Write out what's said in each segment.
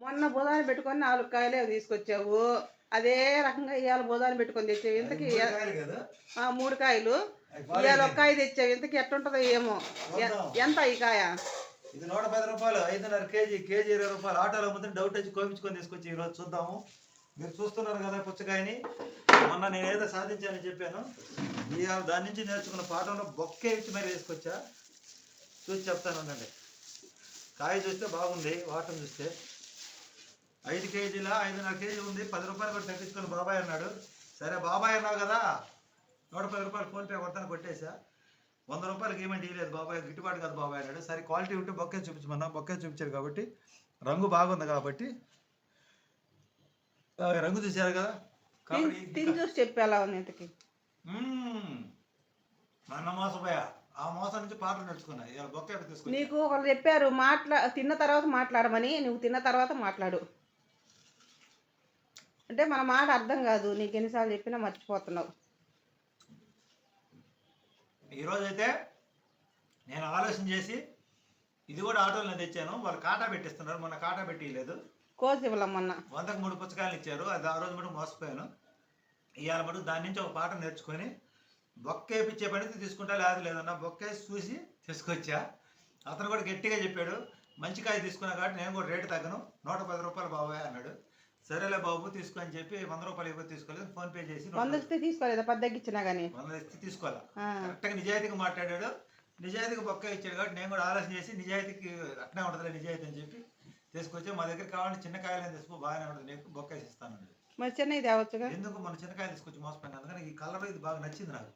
మొన్న బుధాన్ని పెట్టుకొని నాలుగు కాయలే తీసుకొచ్చావు. అదే రకంగా ఇవాళ బుధాన్ని పెట్టుకొని తెచ్చావు. ఇంతకి మూడు కాయలు కదా? ఆ, మూడు కాయలు. అవి ఇవాళ. ఒక కాయ తెచ్చావు. ఇంతకి ఎట్టుంటుందో ఏమో. ఎంత ఈ కాయ? ఇది నూట పది రూపాయలు ఐదున్నర కేజీ కేజీ ఇరవై రూపాయలు. ఆటోలో అమ్ముతుంటే డౌట్ వచ్చి కోపించుకొని తీసుకొచ్చి ఈరోజు. చూద్దాము. మీరు చూస్తున్నారు కదా పుచ్చకాయని. మొన్న నేను ఏదో సాధించానని చెప్పాను. ఇవాళ దాని నుంచి నేర్చుకున్న పాఠంలో బొక్కే ఇచ్చి మరి వేసుకొచ్చా చూసి చెప్తాను ఉండండి. కాయ చూస్తే బాగుంది వాటం చూస్తే. ఐదు కేజీల? ఐదున్నర కేజీ ఉంది. పది రూపాయలు కూడా తగ్గించుకొని బాబాయ్ అన్నాడు. సరే బాబాయ్ అన్నావు కదా? నూట పది రూపాయలు ఫోన్పే కొడతాను కొట్టేసా వంద రూపాయలకి ఏమంటే ఇవ్వలేదు బాబాయ్. గిట్టుబాటు కాదు బాబాయ్ అన్నాడు. సరే క్వాలిటీ ఉంటే బొక్కే చూపించమన్నా. బొక్కే చూపించారు కాబట్టి రంగు బాగుంది కాబట్టి. రంగు చూశారు కదా? చెప్పి. నన్న మోసపోయా. ఆ మోసం నుంచి పాటలు బొక్కే తీసుకుని నీకు ఒకరు చెప్పారు మాట్లా తిన్న తర్వాత మాట్లాడమని. నువ్వు తిన్న తర్వాత మాట్లాడు. అంటే మన మాట అర్థం కాదు. నీకు ఎన్నిసార్లు చెప్పినా మర్చిపోతున్నావు. ఈరోజు అయితే నేను ఆలోచన చేసి ఇది కూడా ఆటోలో తెచ్చాను. వాళ్ళు కాటా పెట్టిస్తున్నారు. మొన్న కాటా పెట్టిలేదు కోసి ఇవ్వలమ్మన్న వందకు మూడు పుచ్చకాయలు ఇచ్చారు. అది ఆ రోజు మటుకు మోసపోయాను. ఇవాళ మటుకు దాని నుంచి ఒక పాట నేర్చుకొని బొక్క వేయించే పని తీసుకుంటా లేదు లేదన్నా బొక్క చూసి తీసుకొచ్చా. అతను కూడా గట్టిగా చెప్పాడు. మంచి కాయ తీసుకున్నా కాబట్టి నేను కూడా రేటు తగ్గను. నూట పది రూపాయలు బాబాయ్ అన్నాడు. సరేలే బాబు తీసుకో అని చెప్పి వంద రూపాయలు ఇవ్వ తీసుకోలేదు ఫోన్ పే చేసి వంద ఇస్తే తీసుకోలేదా? పది తగ్గించినా కానీ వంద ఇస్తే తీసుకోవాలా? కరెక్ట్గా నిజాయితీగా మాట్లాడాడు. నిజాయితీగా బొక్క ఇచ్చాడు కాబట్టి నేను కూడా ఆలోచన చేసి నిజాయితీకి అట్నే ఉంటుందిలే నిజాయితీ అని చెప్పి తీసుకొచ్చి మా దగ్గర కావాలంటే చిన్న కాయలు తీసుకో బాగానే ఉంటుంది. నీకు బొక్క వేసి ఇస్తాను మరి చిన్నవి తేవచ్చుగా? ఎందుకు మన చిన్న కాయలు తీసుకొచ్చి మోసపోయినా అందుకని ఈ కలర్ ఇది బాగా నచ్చింది నాకు.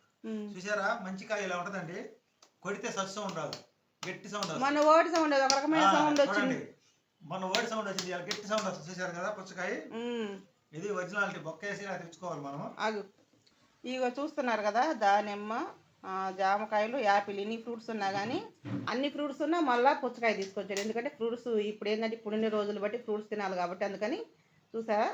చూసారా? మంచి కాయ ఇలా ఉంటుందండి. కొడితే సస్ సౌండ్ రాదు. గట్టి సౌండ్ మన ఓడి సౌండ్ ఒక రకమైన సౌండ్ వచ్చింది. మన వర్డ్ సౌండ్ వచ్చింది ఇలా గట్టి సౌండ్ వస్తుంది. చూసారు కదా పుచ్చకాయ. ఇది ఒరిజినాలిటీ బొక్క వేసి ఇలా తెచ్చుకోవాలి మనము. ఆగు. ఇగో చూస్తున్నారు కదా దానిమ్మ జామకాయలు యాపిల్ ఇన్ని ఫ్రూట్స్ ఉన్నా కానీ అన్ని ఫ్రూట్స్ ఉన్నా మళ్ళీ పుచ్చకాయ తీసుకొచ్చాడు ఎందుకంటే ఫ్రూట్స్ ఇప్పుడు ఏంటంటే ఇప్పుడున్న రోజులు బట్టి ఫ్రూట్స్ తినాలి కాబట్టి అందుకని చూసారా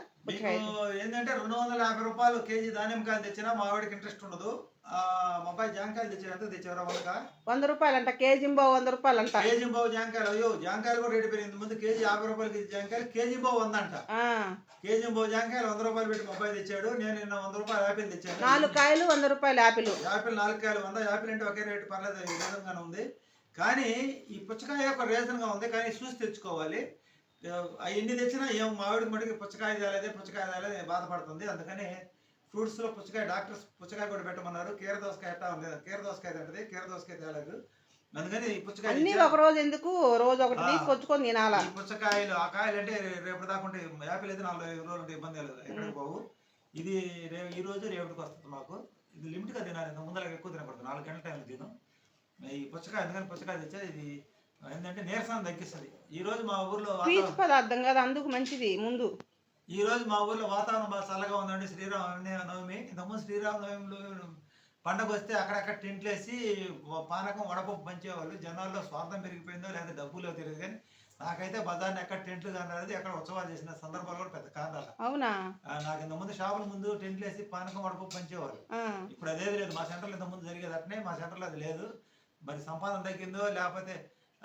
ఏంటంటే రెండు వందల యాభై రూపాయలు కేజీ దానిమ్మకాయలు తెచ్చినా మా ఆవిడకి ఇంట్రెస్ట్ ఉండదు. ఆ, మా అబ్బాయి జాంకాయలు తెచ్చారు ఎంత తెచ్చారా వందక? వంద రూపాయలు అంట కేజీ బావు వంద రూపాయలు అంట కేజీ బావు జాంకాయలు అయ్యో జాంకాయలు కూడా రేటు పెరిగింది. ముందు కేజీ యాభై రూపాయలు కేజీ జాంకాయలు కేజీ బావు వంద అంట కేజీ బావు జాంకాయలు వంద రూపాయలు పెట్టి మా అబ్బాయి తెచ్చాడు. నేను నిన్న వంద రూపాయలు యాపిల్ తెచ్చాను. నాలుగు కాయలు వంద రూపాయలు యాపిల్. యాపిల్ నాలుగు కాయలు వంద యాపిల్ అంటే ఒకే రేటు పర్లేదు విధంగానే ఉంది. కానీ ఈ పుచ్చకాయ ఒక రీజన్గా ఉంది. కానీ చూసి తెచ్చుకోవాలి ఎన్ని తెచ్చినా ఏం మామిడి మటుకి పుచ్చకాయ తేలేదే పుచ్చకాయ తేలేదే బాధపడుతుంది. అందుకని ఫ్రూట్స్లో పుచ్చకాయ డాక్టర్స్ పుచ్చకాయ కూడా పెట్టమన్నారు. కీర దోసకాయ ఎట్టా ఉంది? కీర దోసకాయ తింటది కీర దోసకాయ తేలేదు. అందుకని ఈ పుచ్చకాయ అన్ని. ఒక రోజు ఎందుకు? రోజు ఒకటి. తీసుకొచ్చుకొని తినాలా? ఈ పుచ్చకాయలు ఆ కాయలు అంటే రేపు దాకా ఉంటే యాపిల్ అయితే నాలుగు ఐదు రోజులు ఉంటే ఇబ్బంది లేదు. ఎక్కడ పోవు. ఇది రే ఈ రోజు రేపటికి వస్తుంది మాకు. ఇది లిమిట్గా తినాలి. ముందర ఎక్కువ తినకూడదు. నాలుగు గంటల టైం తిను. ఈ పుచ్చకాయ ఎందుకని పుచ్చకాయ తెచ్చా ఇది ఏంటంటే నీరసాన్ని తగ్గిస్తుంది. ఈ రోజు మా ఊర్లో పీచు పదార్థం కదా అందుకు మంచిది ముందు. ఈ రోజు మా ఊర్లో వాతావరణం బాగా చల్లగా ఉందండి. శ్రీరామ నవమి. ఇంతకుముందు శ్రీరామ నవమిలో పండగ వస్తే అక్కడక్కడ టెంట్లు వేసి పానకం వడపప్పు పంచేవాళ్ళు. జనాల్లో స్వార్థం పెరిగిపోయిందో లేదా డబ్బులో తెలియదు కానీ నాకైతే బజార్ని ఎక్కడ టెంట్లు కానలేదు ఎక్కడ ఉత్సవాలు చేసిన సందర్భాలు కూడా పెద్ద కాదాల అవునా? నాకు ఇంతకుముందు షాపుల ముందు టెంట్లు వేసి పానకం వడపప్పు పంచేవాళ్ళు. ఆ, ఇప్పుడు అదేది లేదు. మా సెంటర్లో ఇంతకుముందు జరిగేది అట్నే మా సెంటర్లో అది లేదు. మరి సంపాదన తగ్గిందో లేకపోతే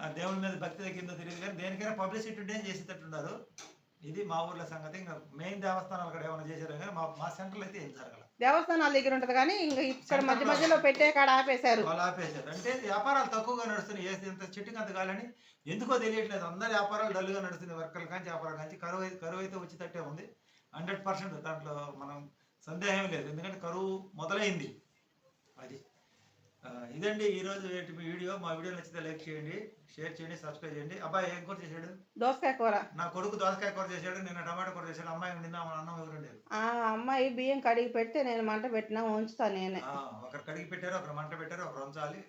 దేవుడి మీద భక్తి తగ్గిందో తెలియదు కానీ దేనికైనా పబ్లిసిటీ ఉంటే చేసేటట్టున్నారు. ఇది మా ఊర్లో సంగతి. ఇంకా మెయిన్ దేవస్థానాలు అక్కడ ఏమైనా చేశారు కానీ మా మా సెంటర్లో అయితే ఏం జరగల. దేవస్థానాల దగ్గర ఉంటది కానీ ఇంకా ఇక్కడ మధ్య మధ్యలో పెట్టే కాడ ఆపేశారు. వాళ్ళు ఆపేశారు. అంటే వ్యాపారాలు తక్కువగా నడుస్తున్నాయి. ఏ ఎంత చెట్టుకి అంత కాలని ఎందుకో తెలియట్లేదు. అందరి వ్యాపారాలు డల్గా నడుస్తున్నాయి. వర్కర్ల కాంచి వ్యాపారాల కాంచి. కరువు అయితే కరువు అయితే వచ్చేటట్టే ఉంది. హండ్రెడ్ పర్సెంట్ దాంట్లో మనం సందేహం లేదు. ఎందుకంటే కరువు మొదలైంది. అది ఇదండి ఈరోజు వీడియో? మా వీడియో నచ్చితే లైక్ చేయండి షేర్ చేయండి సబ్స్క్రైబ్ చేయండి. అబ్బాయి ఏం కూర చేశాడు? దోసకాయ కూర. నా కొడుకు దోసకాయ కూర చేశాడు నిన్న టమాటా కూర చేశాడు అమ్మాయి నిన్న మన అన్నం ఎవరు ఉండేది ఆ అమ్మాయి బియ్యం కడిగి పెడితే నేను మంట పెట్టినా ఉంచుతా నేనే. ఒకరు కడిగి పెట్టారు ఒకరు మంట పెట్టారు ఒకరు ఉంచాలి.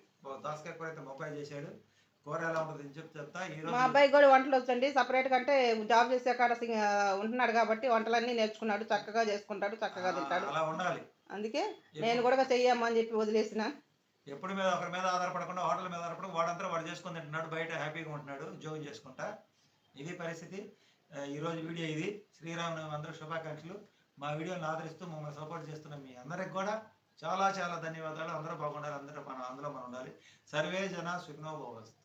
దోసకాయ కూర అయితే ముప్పై చేశాడు. కూర ఎలా ఉంటుంది చెప్పి చెప్తా. ఈ మా రోజు అబ్బాయి కూడా వంటలు వచ్చండి సపరేట్ కంటే జాబ్ చేసే కాడ ఉంటున్నాడు కాబట్టి వంటలన్నీ నేర్చుకున్నాడు చక్కగా చేసుకుంటాడు చక్కగా తింటాడు. అలా ఉండాలి. అందుకే నేను కూడా చెయ్యమ్మా అని చెప్పి వదిలేసిన. ఎప్పుడు మీద ఒకరి మీద ఆధారపడకుండా హోటల్ మీద ఆధారపడకుండా వాడంతా వాడు చేసుకొని తింటున్నాడు బయట హ్యాపీగా ఉంటున్నాడు ఉద్యోగం చేసుకుంటా. ఇది పరిస్థితి. ఈరోజు ఈ రోజు వీడియో ఇది. శ్రీరామనవమి అందరూ శుభాకాంక్షలు. మా వీడియోని ఆదరిస్తూ మమ్మల్ని సపోర్ట్ చేస్తున్న మీ అందరికి కూడా చాలా చాలా ధన్యవాదాలు. అందరూ బాగుండాలి అందరూ మనం అందులో మనం ఉండాలి. సర్వే జన సుఖనో భవస్తు.